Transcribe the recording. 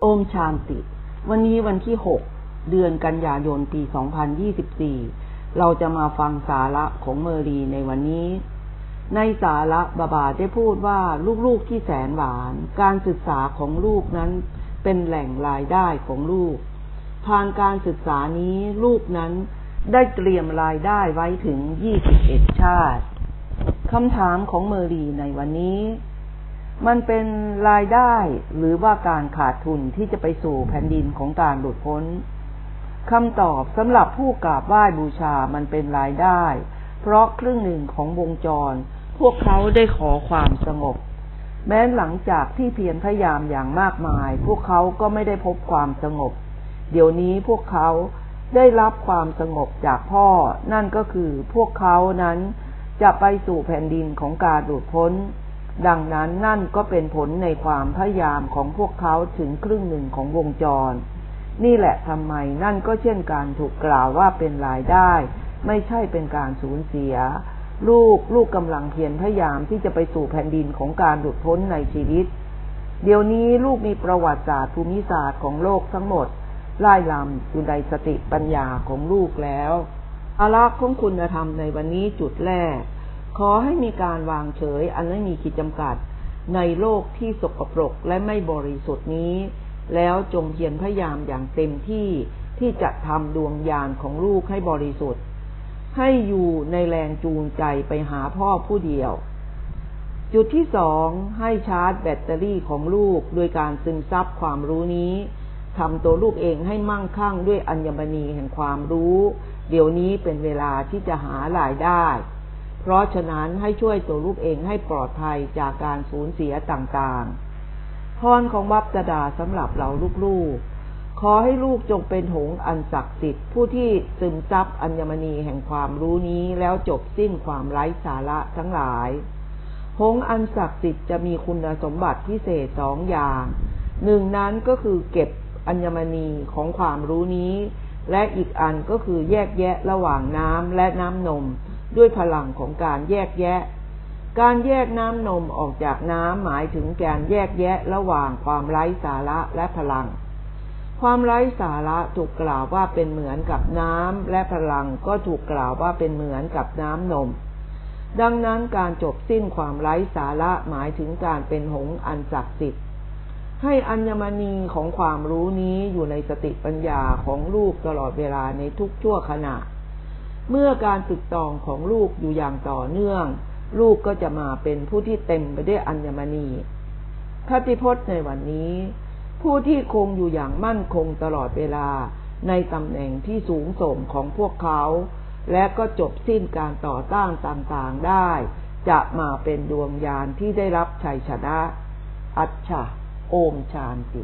โอมชานติ วันนี้วันที่ 6 เดือนกันยายนปี 2024 เราจะมาฟังสาระของเมอรีในวันนี้ ในสาระบาบาได้พูดว่าลูกๆที่แสนหวาน การศึกษาของลูกนั้นเป็นแหล่งรายได้ของลูก ผ่านการศึกษานี้ลูกนั้นได้เตรียมรายได้ไว้ถึง 21 ชาติ คำถามของเมอรีในวันนี้ มันเป็นรายได้หรือว่าการขาดทุนที่จะไปสู่แผ่นดินของการหลุดพ้นคำตอบสำหรับผู้กราบไหว้บูชามันเป็นรายได้ เพราะครึ่งหนึ่งของวงจร พวกเขาได้ขอความสงบ แม้หลังจากที่เพียรพยายามอย่างมากมาย พวกเขาก็ไม่ได้พบความสงบ เดี๋ยวนี้พวกเขาได้รับความสงบจากพ่อ นั่นก็คือพวกเขานั้นจะไปสู่แผ่นดินของการหลุดพ้น ดังนั้นนั่นก็เป็นผลในความพยายามของพวกเขาถึงครึ่งหนึ่งของวงจร นี่แหละทำไมนั่นก็เช่นการถูกกล่าวว่าเป็นรายได้ ไม่ใช่เป็นการสูญเสีย ลูกลูกกำลังเพียรพยายามที่จะไปสู่แผ่นดินของการหลุดพ้นในชีวิต เดี๋ยวนี้ลูกมีประวัติศาสตร์ภูมิศาสตร์ของโลกทั้งหมดไล่ลำอยู่ในสติปัญญาของลูกแล้วอาลักษ์ของคุณธรรมในวันนี้จุดแรก ขอให้มีการวางเฉย อันไม่มีขีดจำกัด ในโลกที่สกปรกและไม่บริสุทธิ์นี้ แล้วจงเพียรพยายามอย่างเต็มที่ที่จะทำดวงญาณของลูกให้บริสุทธิ์ ให้อยู่ในแรงจูงใจไปหาพ่อผู้เดียว จุดที่สองให้ชาร์จแบตเตอรี่ของลูกโดยการซึมซับความรู้นี้ทำตัวลูกเองให้มั่งคั่งด้วยอัญมณีแห่งความรู้ เดี๋ยวนี้เป็นเวลาที่จะหารายได้ เพราะฉะนั้นให้ช่วยตัวลูกเองให้ปลอดภัยจากการสูญเสียต่างๆ พรของวับจดาสำหรับเราลูกๆ ขอให้ลูกจงเป็นหงอันศักดิ์สิทธิ์ผู้ที่ซึมซับอัญมณีแห่งความรู้นี้แล้วจบสิ้นความไร้สาระทั้งหลาย หงอันศักดิ์สิทธิ์จะมีคุณสมบัติพิเศษสองอย่าง หนึ่งนั้นก็คือเก็บอัญมณีของความรู้นี้ และอีกอันก็คือแยกแยะระหว่างน้ำและน้ำนม ด้วยพลังของการแยกแยะ การแยกน้ำนมออกจากน้ำหมายถึงการแยกแยะระหว่างความไร้สาระและพลัง ความไร้สาระถูกกล่าวว่าเป็นเหมือนกับน้ำและพลังก็ถูกกล่าวว่าเป็นเหมือนกับน้ำนม ดังนั้นการจบสิ้นความไร้สาระหมายถึงการเป็นหงอันศักดิ์สิทธิ์ให้อัญมณีของความรู้นี้อยู่ในสติปัญญาของลูกตลอดเวลาในทุกชั่วขณะ เมื่อการฝึกตองของลูกอยู่อย่างต่อเนื่อง ลูกก็จะมาเป็นผู้ที่เต็มไปด้วยอัญมณีคติพจน์ในวันนี้ ผู้ที่คงอยู่อย่างมั่นคงตลอดเวลาในตำแหน่งที่สูงส่งของพวกเขา และก็จบสิ้นการต่อต้านต่างๆได้ จะมาเป็นดวงยานที่ได้รับชัยชนะ อัจฉะโอมชานติ